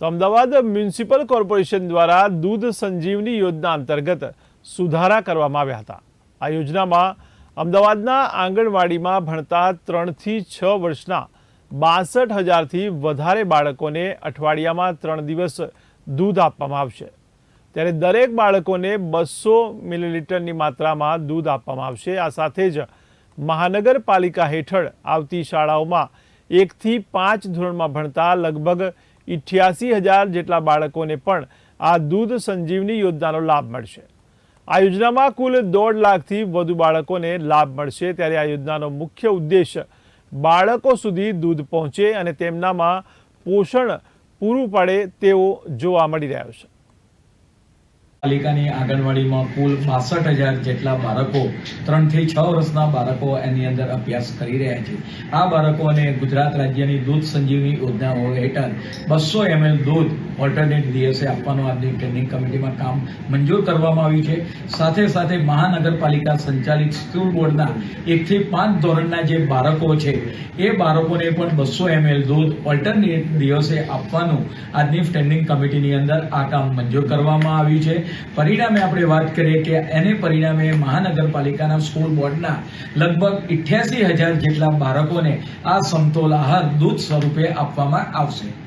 તો Ahmedabad municipal corporation દ્વારા દૂધ સંજીવની યોજના અંતર્ગત સુધારા કરવામાં આવ્યા હતા. આ યોજનામાં અમદાવાદના આંગણવાડીમાં ભણતા ત્રણથી છ વર્ષના બાસઠ હજારથી વધારે બાળકોને અઠવાડિયામાં ત્રણ દિવસ દૂધ આપવામાં આવશે. ત્યારે દરેક બાળકોને બસો મિલીલીટરની માત્રામાં દૂધ આપવામાં આવશે. આ સાથે જ મહાનગરપાલિકા હેઠળ આવતી શાળાઓમાં એકથી પાંચ ધોરણમાં ભણતા લગભગ ઇઠ્યાસી હજાર જેટલા બાળકોને પણ આ દૂધ સંજીવની યોજનાનો લાભ મળશે. આ યોજનામાં કુલ દોઢ લાખથી વધુ બાળકોને લાભ મળશે. ત્યારે આ યોજનાનો મુખ્ય ઉદ્દેશ બાળકો સુધી દૂધ પહોંચે અને તેમનામાં પોષણ પૂરું પડે તેવો જોવા મળી રહ્યો છે. પાલિકાની આંગણવાડીમાં કુલ બાસઠ હજાર જેટલા બાળકો, ત્રણથી છ વર્ષના બાળકો એની અંદર અભ્યાસ કરી રહ્યા છે. આ બાળકોને ગુજરાત રાજ્યની દૂધ સંજીવની યોજનાઓ હેઠળ બસો એમએલ દૂધ ઓલ્ટરનેટ દિવસે આપવાનું આજની ટ્રેનિંગ કમિટીમાં કામ મંજૂર કરવામાં આવ્યું છે. સાથે સાથે મહાનગરપાલિકા સંચાલિત સ્કૂલ બોર્ડના એકથી પાંચ ધોરણના જે બાળકો છે, એ બાળકોને પણ બસો એમએલ દૂધ ઓલ્ટરનેટ દિવસે આપવાનું આજની સ્ટેન્ડિંગ કમિટીની અંદર આ કામ મંજૂર કરવામાં આવ્યું છે. પરિણામે આપણે વાત કરીએ કે એને પરિણામે મહાનગરપાલિકાના સ્કૂલ બોર્ડના લગભગ ઇઠ્યાસી હજાર જેટલા બાળકોને આ સમતોલ આહાર દૂધ સ્વરૂપે આપવામાં આવશે.